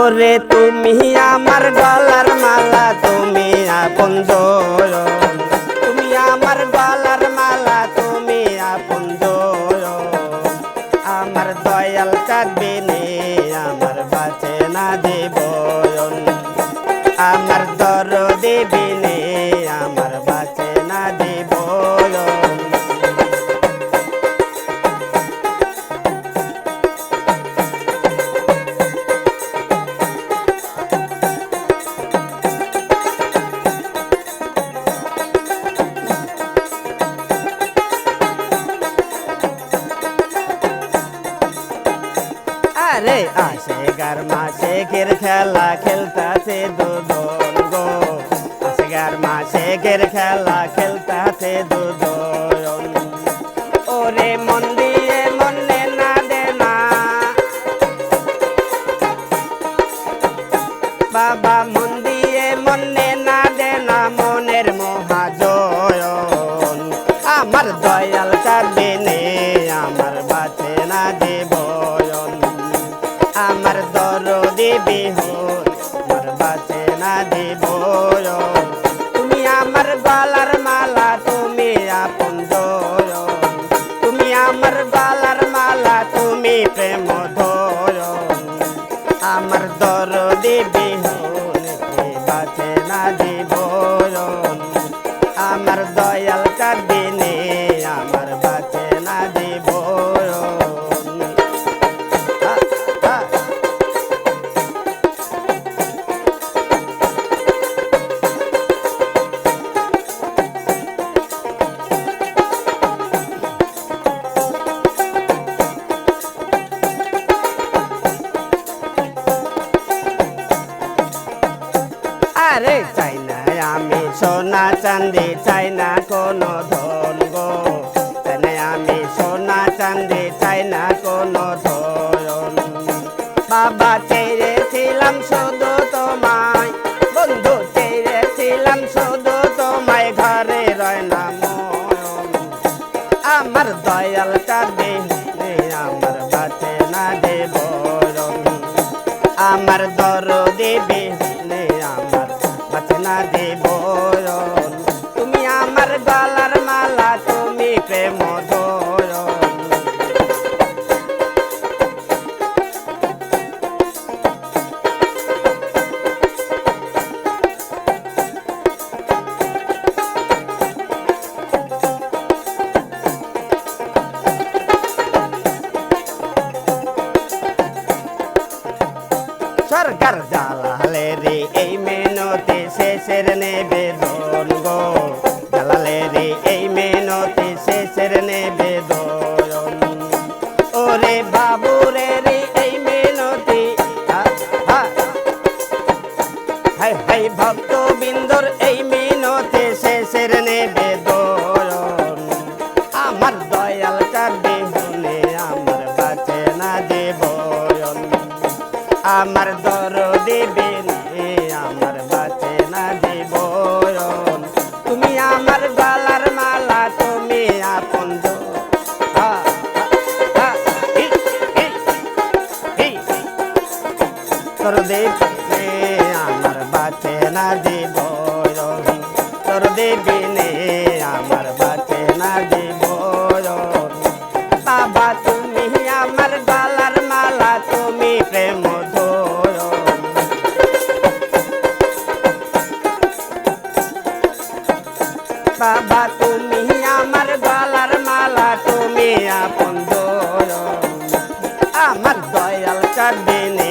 ওরে তুমি আমার গলার মালা তুমি আপন আসে গার মাসে গের খেলা খেলতাছে দুদন গো। আসে গার মাসে গের খেলা খেলতাছে দুদন ওরে মন দিয়ে মনে না দে বাবা মন দিয়ে মনে আমার দর দেবে আমার বাঁচে না দেবয়ন তুমি আমার গলার মালা, তুমি আপন তুমি আমার গলার মালা, তুমি প্রেম ধয়ন আমার দর দেবে হনে বাঁচে না দেবয়ন আমার দয়াল কাঁদবে নে আমার সোনা চান্দি চাই না কোনো ধন গো। চাই না আমি সোনা চান্দি চাই না কোনো ধন। বাবা চেয়েছিলাম শুধু তোমায়, বন্ধু চেয়েছিলাম শুধু তোমায়, ঘরে রয় না আমার দয়াল কাঁদবে নে আমার বাঁচে না দেব আমার দর দেবে আমার বাঁচে না দেব আমার গলার মালা তুমি প্রেম সরকার জালালে রে শেষের নেবেদন? ওরে বাবু রে রে এই মেনতি। হাই হাই ভক্ত বিন্দর এই মিনতে শেষের নেবেদন। তোর দেবে আমার বাঁচে না দেবয়ন তোর দেবে আমার বাঁচে না দেবয়ন বাবা, তুমি আমার গলার মালা, তুমি প্রেম বাবা, তুমি আমার গলার মালা, তুমি আপন আমার দয়াল কাঁদবে নে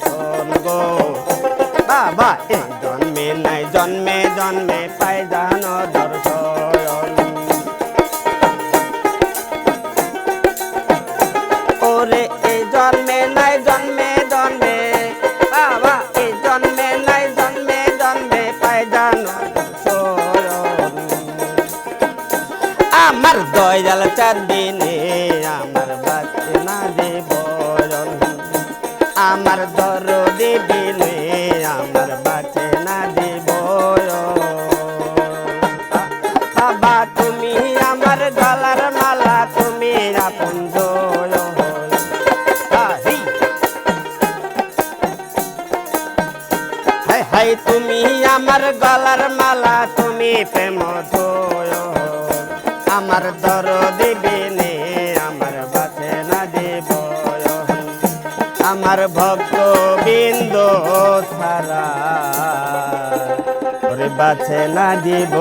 গো। বাবা, এ জন্মে নাই, জন্মে জন্মে পাই জান দর্শন। ওরে, এ জন্মে নাই, জন্মে জন্মে। বাবা, এ জন্মে নাই, জন্মে জন্মে পাই জান দর্শন। আমার দয়াল চাঁদিনে আমার বাচ্চা দেব। আমার দর তুমি আমার গলার মালা, তুমি হাই তুমি আমার গলার মালা, তুমি প্রেম আমার দর দিবি নে আমার বাঁচে না দিব আমার ভক্ত বাঁচে না দিব